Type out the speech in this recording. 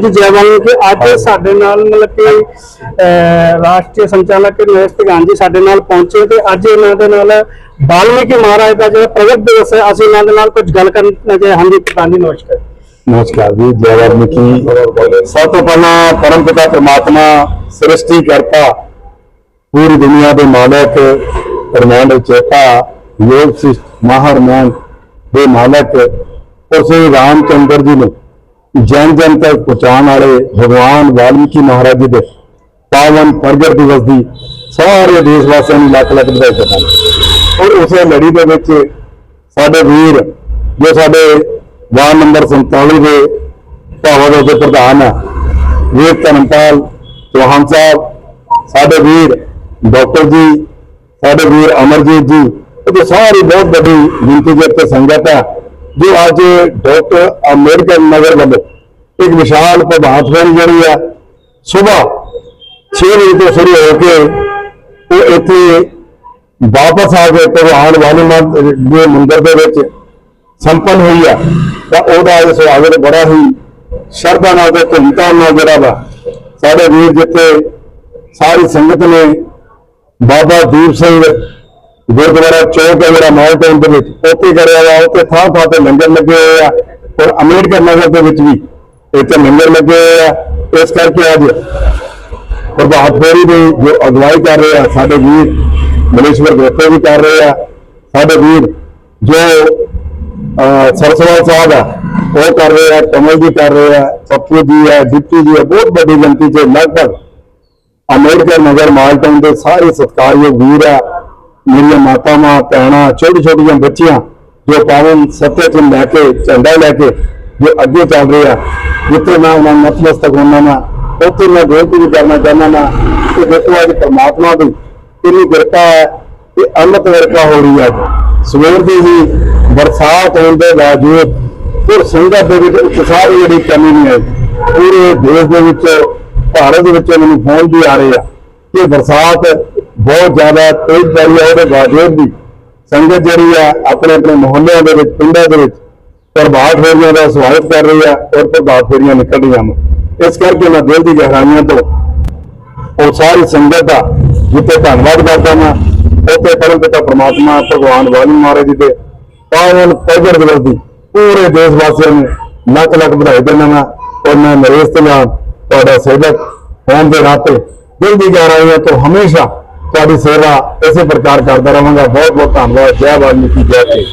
ਜੀ ਜੈ ਵਾਲਮੀਕੀ ਕਿ ਅੱਜ ਸਾਡੇ ਨਾਲ ਮਤਲਬ ਕਿ ਰਾਸ਼ਟਰੀ ਸੰਚਾਲਕ ਨਰੇਸ਼ ਧਗਾਨ ਜੀ ਸਾਡੇ ਨਾਲ ਪਹੁੰਚੇ ਤੇ ਅੱਜ ਇਹਨਾਂ ਦੇ ਨਾਲ ਵਾਲਮੀਕੀ ਮਹਾਰਾਜ ਦਾ ਜਿਹੜਾ ਪ੍ਰਗਟ ਦਿਵਸ ਹੈ, ਅਸੀਂ ਇਹਨਾਂ ਦੇ ਨਾਲ ਕੁਝ ਗੱਲ ਕਰਨ ਲੱਗੇ ਹਾਂ। ਜੀ ਪ੍ਰਧਾਨ ਜੀ, ਨਮਸਕਾਰ। ਨਮਸਕਾਰ ਜੀ, ਜੈ ਵਾਲਮੀਕੀ ਸਭ ਤੋਂ ਪਹਿਲਾਂ ਪਰਮ ਪਿਤਾ ਪ੍ਰਮਾਤਮਾ, ਸ੍ਰਿਸ਼ਟੀ ਕਰਤਾ ਪੂਰੀ ਦੁਨੀਆ ਦੇ ਮਾਲਕ ਪਰਮਾਨੰਦ ਚੇਤਾ ਯੋਗ ਸਿਸ਼ਟ, ਮਹਾਰਮਾਨ ਦੇ ਮਾਲਕ ਔਰ ਸ੍ਰੀ ਰਾਮਚੰਦਰ ਜੀ ਨੂੰ ਜਨ ਜਨ ਤੱਕ ਪਹੁੰਚਾਉਣ ਵਾਲੇ ਭਗਵਾਨ ਵਾਲਮੀਕੀ ਮਹਾਰਾਜ ਜੀ ਦੇ ਪਾਵਨ ਪ੍ਰਗਟ ਦਿਵਸ ਦੀ ਸਾਰੇ ਦੇਸ਼ ਵਾਸੀਆਂ ਨੂੰ ਲੱਖ ਲੱਖ ਵਧਾਈ ਦਿੰਦਾ ਔਰ ਉਸੇ ਲੜੀ ਦੇ ਵਿੱਚ ਸਾਡੇ ਵੀਰ, ਜੋ ਸਾਡੇ ਵਾਰਡ ਨੰਬਰ 47 ਦੇ ਭਾਵਾਂ ਦੇ ਪ੍ਰਧਾਨ ਹੈ ਵੀਰ ਧਰਮਪਾਲ ਚੌਹਾਨ ਸਾਹਿਬ, ਸਾਡੇ ਵੀਰ ਡਾਕਟਰ ਜੀ, ਸਾਡੇ ਵੀਰ ਅਮਰਜੀਤ ਜੀ ਅਤੇ ਸਾਰੀ ਬਹੁਤ ਵੱਡੀ ਗਿਣਤੀ ਦੇ ਉੱਤੇ ਸੰਗਤ ਹੈ ਜੋ ਅੱਜ ਡਾਕਟਰ ਅੰਬੇਡਕਰ ਨਗਰ ਵੱਲੋਂ ਇੱਕ ਵਿਸ਼ਾਲ ਪ੍ਰਭਾਤ ਫੇਰੀ ਜਿਹੜੀ ਆ ਸਵੇਰ 6 ਵਜੇ ਤੋਂ ਸ਼ੁਰੂ ਹੋ ਕੇ ਉਹ ਇੱਥੇ ਵਾਪਸ ਆ ਕੇ ਭਗਵਾਨ ਵਾਲੀਨਾਥ ਦੇ ਮੰਦਿਰ ਦੇ ਵਿੱਚ ਸੰਪੰਨ ਹੋਈ ਆ, ਤਾਂ ਉਹਦਾ ਇਹ ਸਵਾਗਤ ਬੜਾ ਹੀ ਸ਼ਰਧਾ ਨਾਲ ਤੇ ਧੂਮਧਾਮ ਨਾਲ ਜਿਹੜਾ ਵਾ, ਸਾਡੇ ਵੀਰ ਜਿੱਥੇ ਸਾਰੀ ਸੰਗਤ ਨੇ ਬਾਬਾ ਦੀਪ ਸਿੰਘ ਗੁਰਦੁਆਰਾ ਚੌਕ ਹੈ, ਜਿਹੜਾ ਮਾਲ ਟਾਊਨ ਦੇ ਵਿੱਚ ਉੱਥੇ ਕਰਿਆ ਵਾ ਉੱਥੇ ਥਾਂ ਥਾਂ ਤੇ ਲੰਗਰ ਲੱਗੇ ਹੋਏ ਆ। ਔਰ ਅੰਬੇਡਕਰ ਨਗਰ ਦੇ ਵਿੱਚ ਵੀ ਇੱਥੇ ਲੰਗਰ ਲੱਗੇ ਹੋਏ ਆ। ਇਸ ਕਰਕੇ ਅੱਜ ਪ੍ਰਭਾਤ ਫੇਰੀ ਦੀ ਜੋ ਅਗਵਾਈ ਕਰ ਰਹੇ ਆ, ਸਾਡੇ ਵੀਰ ਮਲੇਸ਼ਵਰ ਗੋਤੇ ਵੀ ਕਰ ਰਹੇ ਆ। ਸਾਡੇ ਵੀਰ ਜੋ, ਅਹ, ਸਰਸਵਾਲ ਸਾਹਿਬ ਆ, ਉਹ ਕਰ ਰਹੇ ਆ, ਕਮਲ ਜੀ ਕਰ ਰਹੇ ਆ, ਪੱਪੂ ਜੀ ਆ ਡਿਪਟੀ ਜੀ ਆ, ਬਹੁਤ ਵੱਡੀ ਗਿਣਤੀ 'ਚ ਲਗਭਗ ਅੰਬੇਡਕਰ ਨਗਰ ਮਾਲਟਾਊਨ ਦੇ ਸਾਰੇ ਸਤਿਕਾਰਯੋਗ ਵੀਰ ਆ। ਮੇਰੀਆਂ ਮਾਤਾਵਾਂ, ਭੈਣਾਂ, ਛੋਟੀ ਛੋਟੀਆਂ ਬੱਚੀਆਂ ਜੋ ਪਾਵਨ ਸੱਤੇ ਤੋਂ ਲੈ ਕੇ ਝੰਡਾ ਲੈ ਕੇ ਜੋ ਅੱਗੇ ਚੱਲ ਰਹੇ ਆ, ਜਿੱਥੇ ਮੈਂ ਉਹਨਾਂ ਨੂੰ ਨਤਮਸਤਕ ਹੋਣਾ ਨਾ ਉੱਥੇ ਮੈਂ ਬੇਨਤੀ ਵੀ ਕਰਨਾ ਚਾਹੁੰਦਾ ਨਾ ਕਿ ਦੇਖੋ ਅੱਜ ਪਰਮਾਤਮਾ ਦੀ ਕਿੰਨੀ ਕਿਰਪਾ ਹੈ ਕਿ ਅੰਮ੍ਰਿਤ ਵਰਖਾ ਹੋ ਰਹੀ ਹੈ ਸਵੇਰ ਦੀ ਹੀ ਬਰਸਾਤ ਹੋਣ ਦੇ ਬਾਵਜੂਦ ਫਿਰ ਸੰਗਤ ਦੇ ਵਿੱਚ ਉਤਸ਼ਾਹ ਦੀ ਜਿਹੜੀ ਕਮੀ ਨਹੀਂ ਆਈ। ਪੂਰੇ ਦੇਸ਼ ਦੇ ਵਿੱਚ, ਭਾਰਤ ਦੇ ਵਿੱਚ ਮੈਨੂੰ ਫੋਨ ਵੀ ਆ ਰਹੇ ਆ ਕਿ ਬਰਸਾਤ ਬਹੁਤ ਜ਼ਿਆਦਾ ਤੇਜ਼ ਪਈ ਹੈ ਉਹਦੇ ਬਾਵਜੂਦ ਵੀ ਸੰਗਤ ਜਿਹੜੀ ਆ, ਆਪਣੇ ਆਪਣੇ ਮੁਹੱਲਿਆਂ ਦੇ ਵਿੱਚ, ਪਿੰਡਾਂ ਦੇ ਵਿੱਚ ਪ੍ਰਭਾਤ ਫੇਰੀਆਂ ਦਾ ਸਵਾਗਤ ਕਰ ਰਹੀ ਆ ਔਰ ਪ੍ਰਭਾਤ ਫੇਰੀਆਂ ਨਿਕਲ ਰਹੀਆਂ ਨੇ। ਇਸ ਕਰਕੇ ਮੈਂ ਦਿਲ ਦੀ ਗਹਿਰਾਈਆਂ ਤੋਂ ਉਹ ਸਾਰੀ ਸੰਗਤ ਦਾ ਜਿੱਥੇ ਧੰਨਵਾਦ ਕਰਦਾ ਮੈਂ ਉੱਥੇ ਪਰਮ ਪਿਤਾ ਪ੍ਰਮਾਤਮਾ, ਭਗਵਾਨ ਵਾਲੀ ਮਹਾਰਾਜ ਜੀ ਦੇ ਪਾਵਨ ਪ੍ਰਗਟ ਦਿਵਸ ਦੀ ਪੂਰੇ ਦੇਸ਼ ਵਾਸੀਆਂ ਨੂੰ ਲੱਖ ਲੱਖ ਵਧਾਈ ਦਿੰਦਾ ਮੈਂ ਔਰ ਮੈਂ ਨਰੇਸ਼ ਤਲਾਨ ਤੁਹਾਡਾ ਸੇਵਕ ਹੋਣ ਦੇ ਨਾਤੇ ਦਿਲ ਦੀ ਗਹਿਰਾਈਆਂ ਤੋਂ ਹਮੇਸ਼ਾ ਤੁਹਾਡੀ ਸੇਵਾ ਇਸੇ ਪ੍ਰਕਾਰ ਕਰਦਾ ਰਹਾਂਗਾ। ਬਹੁਤ ਬਹੁਤ ਧੰਨਵਾਦ। ਜੈ ਵਾਲਮੀਕੀ ਜੈ ਕੇ